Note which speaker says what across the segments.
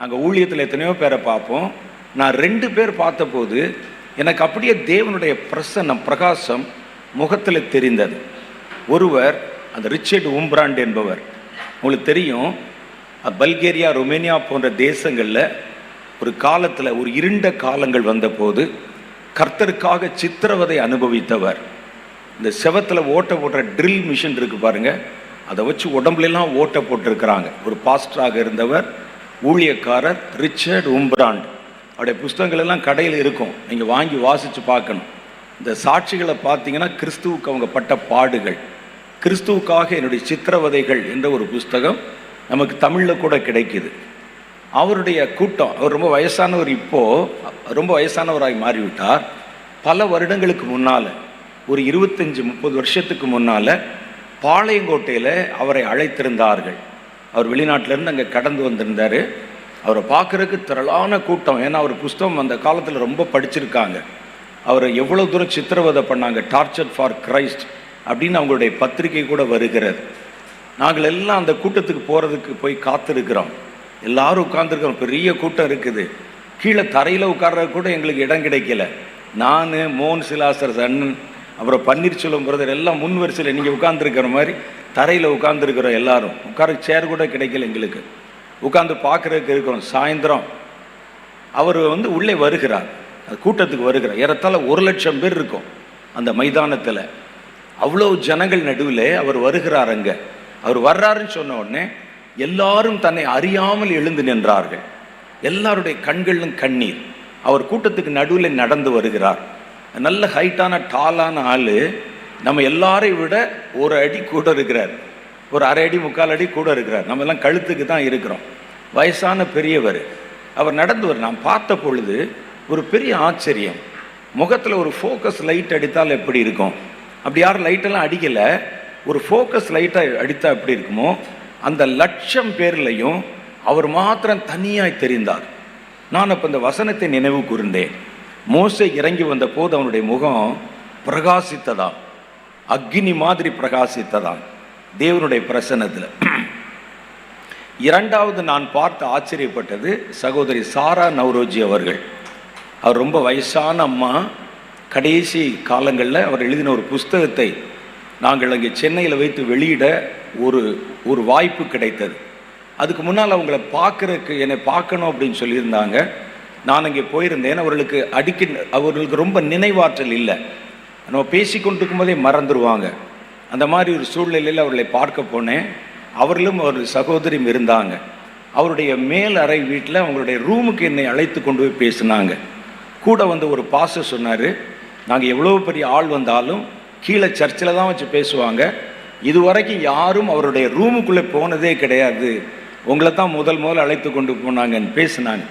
Speaker 1: நாங்கள் ஊழியத்தில் எத்தனையோ பேரை பார்ப்போம். நான் ரெண்டு பேர் பார்த்தபோது எனக்கு அப்படியே தேவனுடைய பிரசன்னம் பிரகாசம் முகத்தில் தெரிந்தது. ஒருவர் அந்த ரிச்சர்ட் உம்ப்ராண்ட் என்பவர். உங்களுக்கு தெரியும் பல்கேரியா ரொமேனியா போன்ற தேசங்களில் ஒரு காலத்தில் ஒரு இருண்ட காலங்கள் வந்தபோது கர்த்தருக்காக சித்திரவதை அனுபவித்தவர். இந்த செவத்தில் ஓட்ட போடுற ட்ரில் மிஷின் இருக்கு பாருங்கள் அதை வச்சு உடம்புலெல்லாம் ஓட்ட போட்டிருக்கிறாங்க. ஒரு பாஸ்டராக இருந்தவர் ஊழியக்காரர் ரிச்சர்ட் உம்பிராண்ட். அவருடைய புஸ்தகங்கள் எல்லாம் கடையில் இருக்கும். நீங்கள் வாங்கி வாசித்து பார்க்கணும். இந்த சாட்சிகளை பார்த்தீங்கன்னா கிறிஸ்துவுக்கு அவங்க பட்ட பாடுகள். கிறிஸ்துவுக்காக என்னுடைய சித்திரவதைகள் என்ற ஒரு புஸ்தகம் நமக்கு தமிழில் கூட கிடைக்குது. அவருடைய கூட்டம் அவர் ரொம்ப வயசானவர் இப்போது ரொம்ப வயசானவராகி மாறிவிட்டார். பல வருடங்களுக்கு முன்னால் ஒரு இருபத்தஞ்சு முப்பது வருஷத்துக்கு முன்னால் பாளையங்கோட்டையில் அவரை அழைத்திருந்தார்கள். அவர் வெளிநாட்டிலேருந்து அங்கே கடந்து வந்திருந்தார். அவரை பார்க்குறதுக்கு திரளான கூட்டம். ஏன்னா அவர் புஸ்தகம் அந்த காலத்தில் ரொம்ப படிச்சிருக்காங்க. அவரை எவ்வளோ தூரம் சித்திரவதை பண்ணாங்க. டார்ச்சர் ஃபார் கிரைஸ்ட் அப்படின்னு அவங்களுடைய பத்திரிகை கூட வருகிறது. நாங்கள் எல்லாம் அந்த கூட்டத்துக்கு போகிறதுக்கு போய் காத்திருக்கிறோம். எல்லாரும் உட்காந்துருக்கிறோம் பெரிய கூட்டம் இருக்குது. கீழே தரையில் உட்கார்றது கூட எங்களுக்கு இடம் கிடைக்கல. நான் மோகன் சிலாசர் அண்ணன் அப்புறம் பன்னீர்செல்வம் பிரதர் எல்லாம் முன் வரிசையில் நீங்கள் உட்காந்துருக்கிற மாதிரி தரையில் உட்காந்துருக்கிறோம் எல்லாரும் உட்கார சேர் கூட கிடைக்கல எங்களுக்கு. உட்காந்து பார்க்குறதுக்கு இருக்கிறோம். சாயந்தரம் அவர் வந்து உள்ளே வருகிறார். அது கூட்டத்துக்கு வருகிறார். ஏறத்தாழ ஒரு லட்சம் பேர் இருக்கும் அந்த மைதானத்தில். அவ்வளோ ஜனங்கள் நடுவில் அவர் வருகிறார் அங்கே. அவர் வர்றாருன்னு சொன்ன உடனே எல்லாரும் தன்னை அறியாமல் எழுந்து நின்றார்கள். எல்லாருடைய கண்களிலும் கண்ணீர். அவர் கூட்டத்துக்கு நடுவில் நடந்து வருகிறார். நல்ல ஹைட்டான டாலான ஆள். நம்ம எல்லாரையும் விட ஒரு அடி கூட இருக்கிறார். ஒரு அரை அடி முக்கால் அடி கூட இருக்கிறார். நம்ம எல்லாம் கழுத்துக்கு தான் இருக்கிறோம். வயசான பெரியவர். அவர் நடந்தவர். நான் பார்த்த பொழுது ஒரு பெரிய ஆச்சரியம். முகத்தில் ஒரு ஃபோக்கஸ் லைட் அடித்தால் எப்படி இருக்கும்? அப்படி யாரும் லைட்டெல்லாம் அடிக்கலை. ஒரு ஃபோக்கஸ் லைட்டாக அடித்தா எப்படி இருக்குமோ? அந்த லட்சம் பேர்லையும் அவர் மாத்திரம் தனியாய் தெரிந்தார். நான் அப்போ இந்த வசனத்தை நினைவு கூர்ந்தேன். மோசை இறங்கி வந்த போது அவனுடைய முகம் பிரகாசித்ததாம். அக்னி மாதிரி பிரகாசித்ததாம் தேவனுடைய பிரசன்னத்தில். இரண்டாவது நான் பார்த்து ஆச்சரியப்பட்டது சகோதரி சாரா நவ்ரோஜி அவர்கள். அவர் ரொம்ப வயசான அம்மா. கடைசி காலங்களில் அவர் எழுதின ஒரு புஸ்தகத்தை நாங்கள் அங்கே சென்னையில் வைத்து வெளியிட ஒரு ஒரு வாய்ப்பு கிடைத்தது. அதுக்கு முன்னால் அவங்கள பார்க்கறதுக்கு என்னை பார்க்கணும் அப்படின்னு சொல்லியிருந்தாங்க. நான் அங்கே போயிருந்தேன். அவர்களுக்கு அடிக்க அவர்களுக்கு ரொம்ப நினைவாற்றல் இல்லை. நம்ம பேசிக்கொண்டு போதே மறந்துடுவாங்க அந்த மாதிரி ஒரு சூழ்நிலையில் அவர்களை பார்க்க போனேன். அவர்களும் ஒரு சகோதரியும் இருந்தாங்க. அவருடைய மேல் அறை வீட்டில் அவங்களுடைய ரூமுக்கு என்னை அழைத்து கொண்டு போய் பேசினாங்க. கூட வந்து ஒரு பாச சொன்னார் நாங்கள் எவ்வளோ பெரிய ஆள் வந்தாலும் கீழே சர்ச்சில் தான் வச்சு பேசுவாங்க. இதுவரைக்கும் யாரும் அவருடைய ரூமுக்குள்ளே போனதே கிடையாது. உங்களை தான் முதல் முதல் அழைத்து கொண்டு போனாங்கன்னு பேசினாங்க.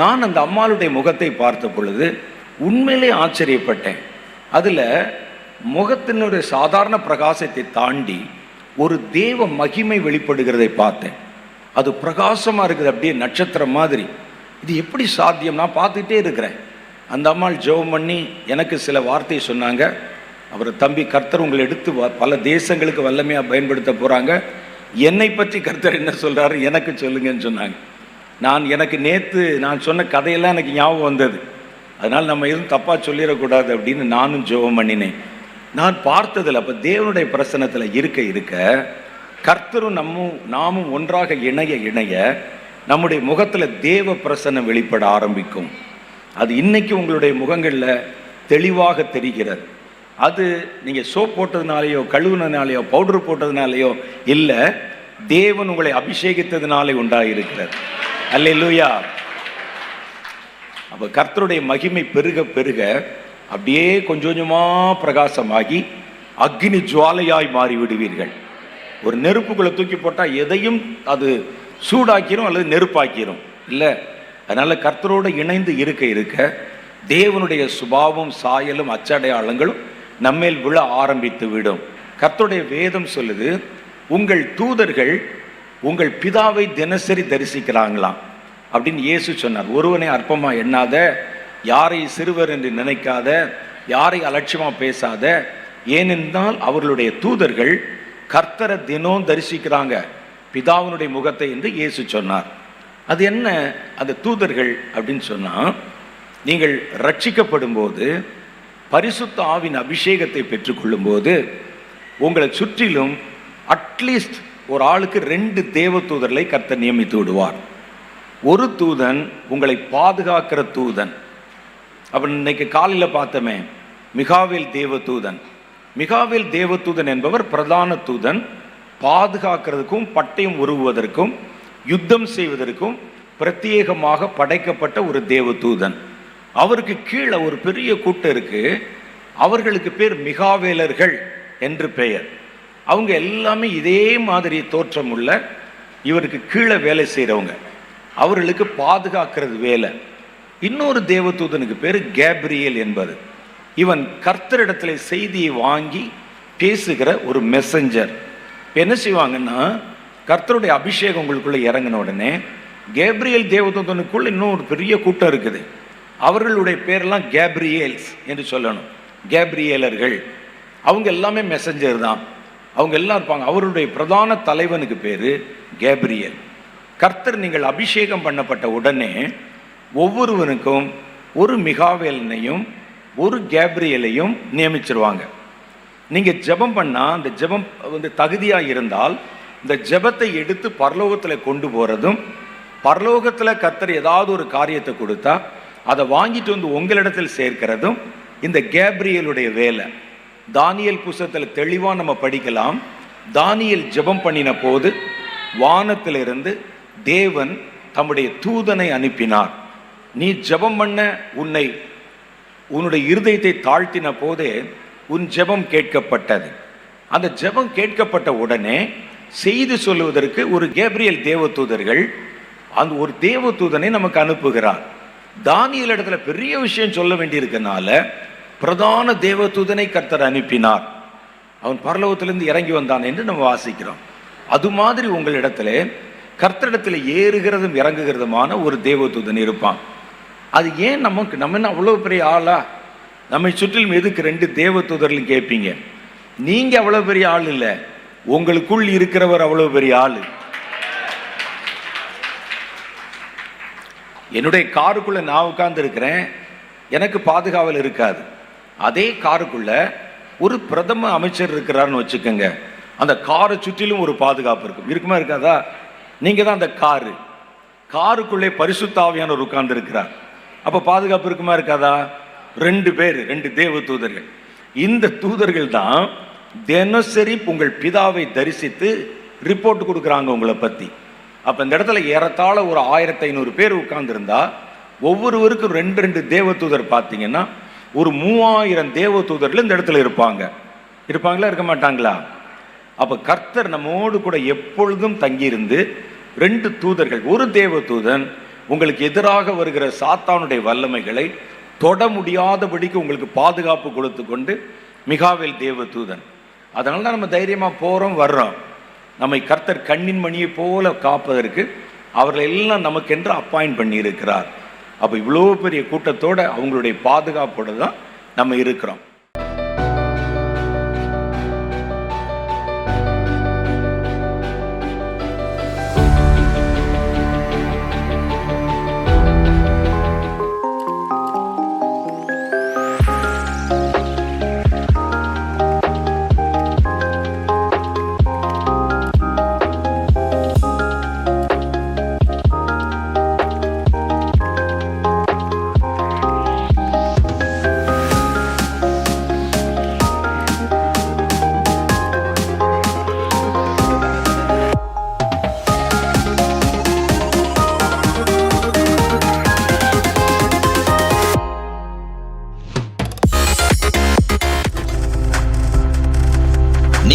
Speaker 1: நான் அந்த அம்மாளுடைய முகத்தை பார்த்த பொழுது உண்மையிலே ஆச்சரியப்பட்டேன். அதில் முகத்தினுடைய சாதாரண பிரகாசத்தை தாண்டி ஒரு தேவ மகிமை வெளிப்படுகிறதை பார்த்தேன். அது பிரகாசமாக இருக்குது அப்படியே நட்சத்திரம் மாதிரி. இது எப்படி சாத்தியம்? நான் பார்த்துக்கிட்டே இருக்கிறேன். அந்த அம்மாள் ஜெபம் பண்ணி எனக்கு சில வார்த்தை சொன்னாங்க. அவர் தம்பி கர்த்தர் உங்களை எடுத்து வ- பல தேசங்களுக்கு வல்லமையாக பயன்படுத்த போகிறாங்க என்னை பற்றி கர்த்தர் என்ன சொல்கிறாரு எனக்கு சொல்லுங்கன்னு சொன்னாங்க. நான் எனக்கு நேற்று நான் சொன்ன கதையெல்லாம் எனக்கு ஞாபகம் வந்தது. அதனால் நம்ம எதுவும் தப்பாக சொல்லிடக்கூடாது அப்படின்னு நானும் ஜெபம் பண்ணினேன். நான் பார்த்ததில் அப்போ தேவனுடைய பிரசனத்தில் இருக்க இருக்க கர்த்தரும் நம்மும் நாமும் ஒன்றாக இணைய இணைய நம்முடைய முகத்தில் தேவ பிரசன்னம் வெளிப்பட ஆரம்பிக்கும். அது இன்னைக்கு உங்களுடைய முகங்களில் தெளிவாக தெரிகிறது. அது நீங்கள் சோப் போட்டதுனாலேயோ கழுவுனதுனாலேயோ பவுடர் போட்டதுனாலேயோ இல்லை தேவன் உங்களை அபிஷேகித்ததுனாலே அல்ல அல்லேலூயா. அப்போ கர்த்தருடைய மகிமை பெருக பெருக அப்படியே கொஞ்சம் கொஞ்சமாக பிரகாசமாகி அக்னி ஜுவாலையாய் மாறி விடுவீர்கள் ஒரு நெருப்புக்குள்ளே தூக்கி போட்டால் எதையும் அது சூடாக்கிரும் அல்லது நெருப்பாக்கிரும். இல்லை அதனால் கர்த்தரோடு இணைந்து இருக்க இருக்க தேவனுடைய சுபாவம் சாயலும் அச்சடையாளங்களும் நம்மேல் விழ ஆரம்பித்து விடும். கர்த்தருடைய வேதம் சொல்லுது உங்கள் தூதர்கள் உங்கள் பிதாவை தினசரி தரிசிக்கிறாங்களாம். அப்படின்னு இயேசு சொன்னார். ஒருவனை அற்பமாக எண்ணாத யாரை சிறுவர் என்று நினைக்காத யாரை அலட்சியமாக பேசாத ஏனென்றால் அவர்களுடைய தூதர்கள் கர்த்தரை தினம் தரிசிக்கிறாங்க. பிதாவினுடைய முகத்தை என்று இயேசு சொன்னார். அது என்ன? அந்த தூதர்கள் அப்படின்னு சொன்னால் நீங்கள் ரட்சிக்கப்படும் போது பரிசுத்த ஆவின் அபிஷேகத்தை பெற்றுக்கொள்ளும்போது உங்களை சுற்றிலும் அட்லீஸ்ட் ஒரு ஆளுக்கு ரெண்டு தேவ தூதர்களை கர்த்தர் நியமித்து விடுவார். ஒரு தூதன் உங்களை பாதுகாக்கிற தூதன். அப்ப இன்னைக்கு காலையில் பார்த்தோமே மிகாவேல் தேவ தூதன் மிகாவேல் தேவ தூதன் என்பவர் பிரதான தூதன். பாதுகாக்கிறதுக்கும் பட்டயம் உருவுவதற்கும் யுத்தம் செய்வதற்கும் பிரத்யேகமாக படைக்கப்பட்ட ஒரு தேவ தூதன் அவருக்கு கீழே ஒரு பெரிய கூட்டம் இருக்கு. அவர்களுக்கு பேர் மிகாவேலர்கள் என்று பெயர். அவங்க எல்லாமே இதே மாதிரி தோற்றம் உள்ள இவருக்கு கீழே வேலை செய்கிறவங்க அவர்களுக்கு பாதுகாக்கிறது வேலை. இன்னொரு தேவதூதனுக்கு பேர் கேப்ரியல் என்பது. இவன் கர்த்தரிடத்தில் செய்தியை வாங்கி பேசுகிற ஒரு மெசஞ்சர் என்ன செய்வாங்கன்னா கர்த்தருடைய அபிஷேகம் உங்களுக்குள்ள இறங்கின உடனே கேப்ரியல் தேவதூதனுக்குள்ள இன்னும் ஒரு பெரிய கூட்டம் இருக்குது. அவர்களுடைய பேரெல்லாம் கேப்ரியேல்ஸ் என்று சொல்லணும். கேப்ரியேலர்கள். அவங்க எல்லாமே மெசஞ்சர் தான். அவங்க எல்லாம் இருப்பாங்க. அவருடைய பிரதான தலைவனுக்கு பேர் கேப்ரியல். கர்த்தர் நீங்கள் அபிஷேகம் பண்ணப்பட்ட உடனே ஒவ்வொருவனுக்கும் ஒரு மிகாவேலனையும் ஒரு கேப்ரியலையும் நியமிச்சிருவாங்க. நீங்கள் ஜெபம் பண்ணால் அந்த ஜெபம் வந்து தகுதியாக இருந்தால் இந்த ஜெபத்தை எடுத்து பரலோகத்தில் கொண்டு போகிறதும் பரலோகத்தில் கர்த்தர் ஏதாவது ஒரு காரியத்தை கொடுத்தா அதை வாங்கிட்டு வந்து உங்களிடத்தில் சேர்க்கிறதும் இந்த கேப்ரியலுடைய வேலை. தானியல் புஸ்தத்தில் தெளிவாக நம்ம படிக்கலாம். தானியல் ஜெபம் பண்ணின போது வானத்திலிருந்து தேவன் தம்முடைய தூதனை அனுப்பினார். நீ ஜெபம் பண்ண உன்னை உன்னுடைய இருதயத்தை தாழ்த்தின போதே உன் ஜெபம் கேட்கப்பட்டது. அந்த ஜெபம் கேட்கப்பட்ட உடனே செய்து சொல்லுவதற்கு ஒரு கேப்ரியல் தேவதூதர்கள் அந்த ஒரு தேவதூதனை நமக்கு அனுப்புகிறார். தானியல் இடத்துல பெரிய விஷயம் சொல்ல வேண்டியிருக்கனால பிரதான தேவதூதனை கர்த்தர் அனுப்பினார். அவன் பரலோகத்திலிருந்து இறங்கி வந்தான் என்று நம்ம வாசிக்கிறோம். அது மாதிரி உங்களிடத்துல கர்த்தரிடத்தில் ஏறுகிறதும் இறங்குகிறதுமான ஒரு தேவதூதன் இருப்பான். அது ஏன் நமக்கு நம்ம என்ன அவ்வளோ பெரிய ஆளா? நம்மை சுற்றிலும் எதுக்கு ரெண்டு தேவதூதர்களும் கேட்பீங்க நீங்கள் அவ்வளோ பெரிய ஆள் இல்லை. உங்களுக்குள் இருக்கிறவர் அவ்வளோ பெரிய ஆள். என்னுடைய காருக்குள்ள நான் உட்கார்ந்து இருக்கிறேன். எனக்கு பாதுகாவல் இருக்காது. அதே காருக்குள்ள ஒரு பிரதம அமைச்சர் இருக்கிறாருன்னு வச்சுக்கோங்க. அந்த காரை சுற்றிலும் ஒரு பாதுகாப்பு இருக்கும். இருக்குமா இருக்காதா? நீங்க தான் அந்த காரு. காருக்குள்ளே பரிசுத்தாவியானவர் உட்கார்ந்து இருக்கிறார் அப்ப பாதுகாப்பு இருக்குமா இருக்காதா? ரெண்டு பேர் ரெண்டு தேவ தூதர்கள். இந்த தூதர்கள் தான் தினசரி உங்கள் பிதாவை தரிசித்து ரிப்போர்ட் கொடுக்குறாங்க உங்களை பத்தி. அப்ப இந்த இடத்துல ஏறத்தாழ ஒரு ஆயிரத்தி ஐநூறு பேர் உட்கார்ந்துருந்தா ஒவ்வொருவருக்கும் ரெண்டு ரெண்டு தேவ தூதர் பார்த்தீங்கன்னா ஒரு மூவாயிரம் தேவ தூதர்கள் இந்த இடத்துல இருப்பாங்க. இருப்பாங்களா இருக்க மாட்டாங்களா? அப்போ கர்த்தர் நம்மோடு கூட எப்பொழுதும் தங்கியிருந்து ரெண்டு தூதர்கள் ஒரு தேவ தூதன் உங்களுக்கு எதிராக வருகிற சாத்தானுடைய வல்லமைகளை தொட முடியாதபடிக்கு உங்களுக்கு பாதுகாப்பு கொடுத்து கொண்டு மிகாவேல் தேவ தூதன் அதனால தான் நம்ம தைரியமாக போகிறோம் வர்றோம். நம்மை கர்த்தர் கண்ணின் மணியை போல காப்பதற்கு அவர்களை எல்லாம் நமக்கென்று அப்பாயிண்ட் பண்ணி இருக்கிறார் அப்போ இவ்வளோ பெரிய கூட்டத்தோடு அவங்களுடைய பாதுகாப்போடு தான் நம்ம இருக்கிறோம்.